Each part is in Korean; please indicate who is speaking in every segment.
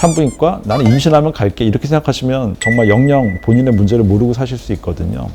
Speaker 1: 산부인과 나는 임신하면 갈게 이렇게 생각하시면 정말 영영 본인의 문제를 모르고 사실 수 있거든요.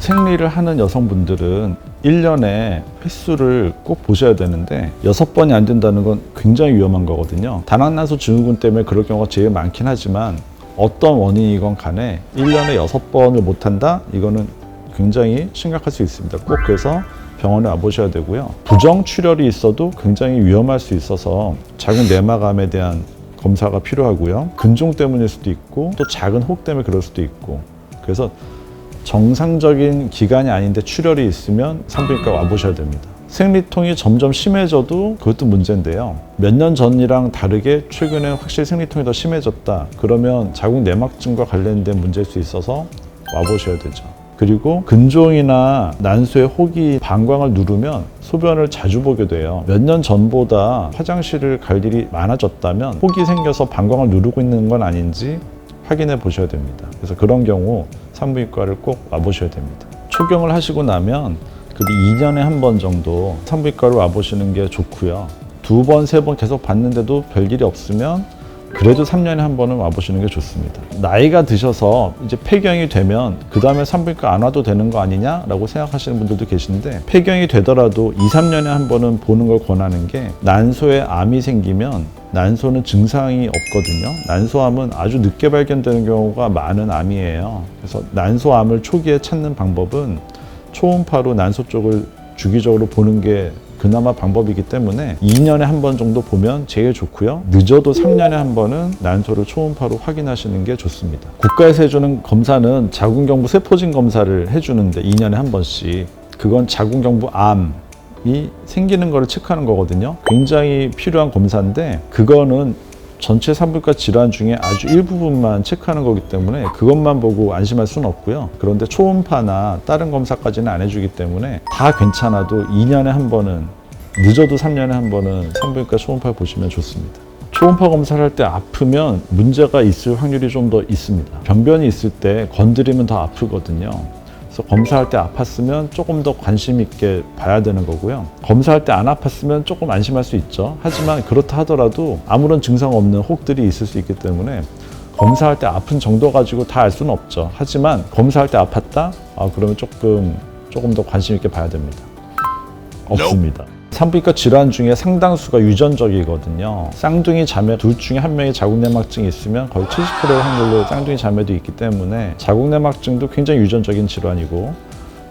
Speaker 1: 생리를 하는 여성분들은 1년에 횟수를 꼭 보셔야 되는데 여섯 번이 안 된다는 건 굉장히 위험한 거거든요. 다낭난소 증후군 때문에 그럴 경우가 제일 많긴 하지만 어떤 원인이건 간에 1년에 여섯 번을 못 한다? 이거는 굉장히 심각할 수 있습니다. 꼭 그래서 병원에 와보셔야 되고요. 부정 출혈이 있어도 굉장히 위험할 수 있어서 작은 내막암에 대한 검사가 필요하고요. 근종 때문일 수도 있고 또 작은 혹 때문에 그럴 수도 있고 그래서 정상적인 기간이 아닌데 출혈이 있으면 산부인과 와보셔야 됩니다. 생리통이 점점 심해져도 그것도 문제인데요. 몇 년 전이랑 다르게 최근에 확실히 생리통이 더 심해졌다. 그러면 자궁 내막증과 관련된 문제일 수 있어서 와보셔야 되죠. 그리고 근종이나 난소의 혹이 방광을 누르면 소변을 자주 보게 돼요. 몇 년 전보다 화장실을 갈 일이 많아졌다면 혹이 생겨서 방광을 누르고 있는 건 아닌지 확인해 보셔야 됩니다. 그래서 그런 경우 산부인과를 꼭 와보셔야 됩니다. 초경을 하시고 나면 그래도 2년에 한 번 정도 산부인과를 와보시는 게 좋고요. 두 번, 세 번 계속 봤는데도 별일이 없으면 그래도 3년에 한 번은 와보시는 게 좋습니다. 나이가 드셔서 이제 폐경이 되면 그 다음에 산부인과 안 와도 되는 거 아니냐라고 생각하시는 분들도 계신데 폐경이 되더라도 2, 3년에 한 번은 보는 걸 권하는 게 난소에 암이 생기면 난소는 증상이 없거든요. 난소암은 아주 늦게 발견되는 경우가 많은 암이에요. 그래서 난소암을 초기에 찾는 방법은 초음파로 난소 쪽을 주기적으로 보는 게 그나마 방법이기 때문에 2년에 한 번 정도 보면 제일 좋고요. 늦어도 3년에 한 번은 난소를 초음파로 확인하시는 게 좋습니다. 국가에서 해주는 검사는 자궁경부 세포진 검사를 해주는데 2년에 한 번씩 그건 자궁경부 암 이 생기는 거를 체크하는 거거든요. 굉장히 필요한 검사인데 그거는 전체 산부인과 질환 중에 아주 일부분만 체크하는 거기 때문에 그것만 보고 안심할 수는 없고요. 그런데 초음파나 다른 검사까지는 안 해주기 때문에 다 괜찮아도 2년에 한 번은 늦어도 3년에 한 번은 산부인과 초음파 보시면 좋습니다. 초음파 검사를 할 때 아프면 문제가 있을 확률이 좀 더 있습니다. 병변이 있을 때 건드리면 더 아프거든요. 그래서 검사할 때 아팠으면 조금 더 관심 있게 봐야 되는 거고요. 검사할 때 안 아팠으면 조금 안심할 수 있죠. 하지만 그렇다 하더라도 아무런 증상 없는 혹들이 있을 수 있기 때문에 검사할 때 아픈 정도 가지고 다 알 수는 없죠. 하지만 검사할 때 아팠다? 아, 그러면 조금 조금 더 관심 있게 봐야 됩니다. 없습니다. 산부인과 질환 중에 상당수가 유전적이거든요. 쌍둥이 자매 둘 중에 한 명이 자궁내막증이 있으면 거의 70%의 확률로 쌍둥이 자매도 있기 때문에 자궁내막증도 굉장히 유전적인 질환이고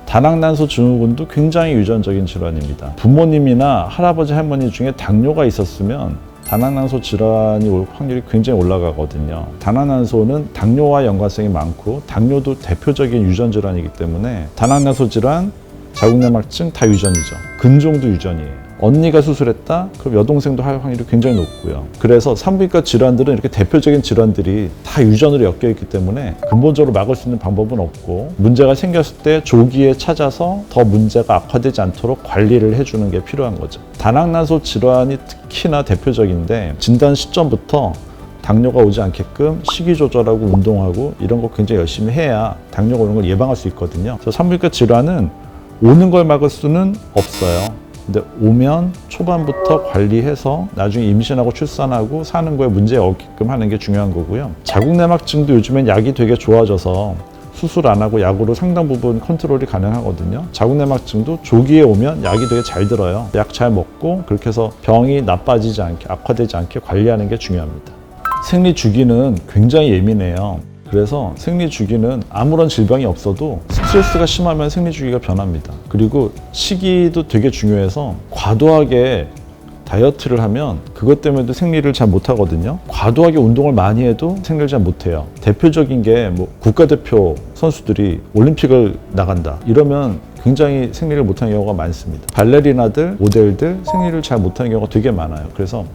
Speaker 1: 다낭난소 증후군도 굉장히 유전적인 질환입니다. 부모님이나 할아버지 할머니 중에 당뇨가 있었으면 다낭난소 질환이 올 확률이 굉장히 올라가거든요. 다낭난소는 당뇨와 연관성이 많고 당뇨도 대표적인 유전 질환이기 때문에 다낭난소 질환, 자궁내막증 다 유전이죠. 근종도 유전이에요. 언니가 수술했다? 그럼 여동생도 할 확률이 굉장히 높고요. 그래서 산부인과 질환들은 이렇게 대표적인 질환들이 다 유전으로 엮여 있기 때문에 근본적으로 막을 수 있는 방법은 없고 문제가 생겼을 때 조기에 찾아서 더 문제가 악화되지 않도록 관리를 해주는 게 필요한 거죠. 다낭난소 질환이 특히나 대표적인데 진단 시점부터 당뇨가 오지 않게끔 식이 조절하고 운동하고 이런 거 굉장히 열심히 해야 당뇨가 오는 걸 예방할 수 있거든요. 그래서 산부인과 질환은 오는 걸 막을 수는 없어요. 근데 오면 초반부터 관리해서 나중에 임신하고 출산하고 사는 거에 문제 없게끔 하는 게 중요한 거고요. 자궁내막증도 요즘엔 약이 되게 좋아져서 수술 안 하고 약으로 상당 부분 컨트롤이 가능하거든요. 자궁내막증도 조기에 오면 약이 되게 잘 들어요. 약 잘 먹고 그렇게 해서 병이 나빠지지 않게 악화되지 않게 관리하는 게 중요합니다. 생리 주기는 굉장히 예민해요. 그래서 생리 주기는 아무런 질병이 없어도 스트레스가 심하면 생리 주기가 변합니다. 그리고 시기도 되게 중요해서 과도하게 다이어트를 하면 그것 때문에도 생리를 잘 못하거든요. 과도하게 운동을 많이 해도 생리를 잘 못해요. 대표적인 게 뭐 국가대표 선수들이 올림픽을 나간다. 이러면 굉장히 생리를 못하는 경우가 많습니다. 발레리나들, 모델들 생리를 잘 못하는 경우가 되게 많아요. 그래서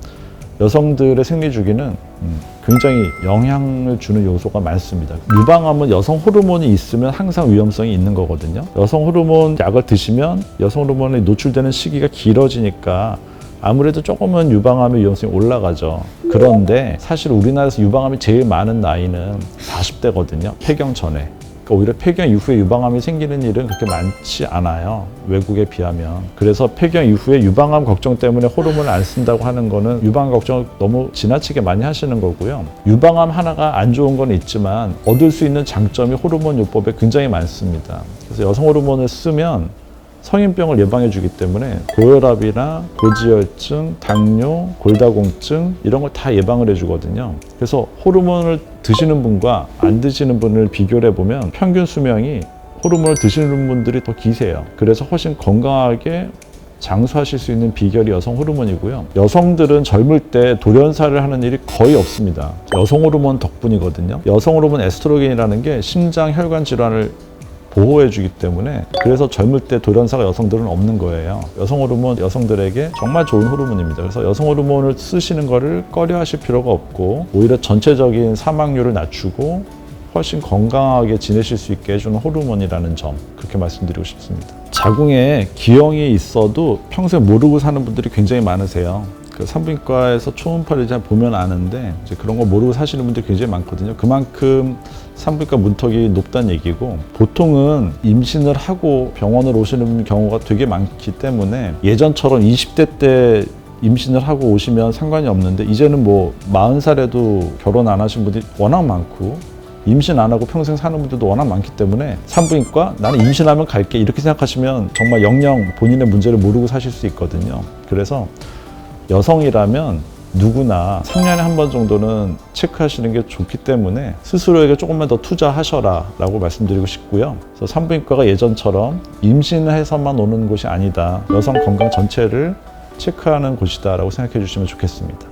Speaker 1: 여성들의 생리 주기는 음, 굉장히 영향을 주는 요소가 많습니다. 유방암은 여성 호르몬이 있으면 항상 위험성이 있는 거거든요. 여성 호르몬 약을 드시면 여성 호르몬이 노출되는 시기가 길어지니까 아무래도 조금은 유방암의 위험성이 올라가죠. 그런데 사실 우리나라에서 유방암이 제일 많은 나이는 40대거든요. 폐경 전에. 그러니까 오히려 폐경 이후에 유방암이 생기는 일은 그렇게 많지 않아요. 외국에 비하면. 그래서 폐경 이후에 유방암 걱정 때문에 호르몬을 안 쓴다고 하는 거는 유방암 걱정을 너무 지나치게 많이 하시는 거고요. 유방암 하나가 안 좋은 건 있지만 얻을 수 있는 장점이 호르몬 요법에 굉장히 많습니다. 그래서 여성 호르몬을 쓰면 성인병을 예방해 주기 때문에 고혈압이나 고지혈증, 당뇨, 골다공증 이런 걸 다 예방을 해 주거든요. 그래서 호르몬을 드시는 분과 안 드시는 분을 비교를 해 보면 평균 수명이 호르몬을 드시는 분들이 더 기세요. 그래서 훨씬 건강하게 장수하실 수 있는 비결이 여성 호르몬이고요. 여성들은 젊을 때 돌연사를 하는 일이 거의 없습니다. 여성 호르몬 덕분이거든요. 여성 호르몬 에스트로겐이라는 게 심장 혈관 질환을 보호해주기 때문에 그래서 젊을 때 돌연사가 여성들은 없는 거예요. 여성 호르몬 여성들에게 정말 좋은 호르몬입니다. 그래서 여성 호르몬을 쓰시는 거를 꺼려하실 필요가 없고 오히려 전체적인 사망률을 낮추고 훨씬 건강하게 지내실 수 있게 해주는 호르몬이라는 점 그렇게 말씀드리고 싶습니다. 자궁에 기형이 있어도 평소에 모르고 사는 분들이 굉장히 많으세요. 그 산부인과에서 초음파를 잘 보면 아는데 이제 그런 거 모르고 사시는 분들이 굉장히 많거든요. 그만큼 산부인과 문턱이 높다는 얘기고 보통은 임신을 하고 병원을 오시는 경우가 되게 많기 때문에 예전처럼 20대 때 임신을 하고 오시면 상관이 없는데 이제는 뭐 40살에도 결혼 안 하신 분들이 워낙 많고 임신 안 하고 평생 사는 분들도 워낙 많기 때문에 산부인과 나는 임신하면 갈게 이렇게 생각하시면 정말 영영 본인의 문제를 모르고 사실 수 있거든요. 그래서 여성이라면 누구나 3년에 한 번 정도는 체크하시는 게 좋기 때문에 스스로에게 조금만 더 투자하셔라 라고 말씀드리고 싶고요. 그래서 산부인과가 예전처럼 임신해서만 오는 곳이 아니다. 여성 건강 전체를 체크하는 곳이다 라고 생각해 주시면 좋겠습니다.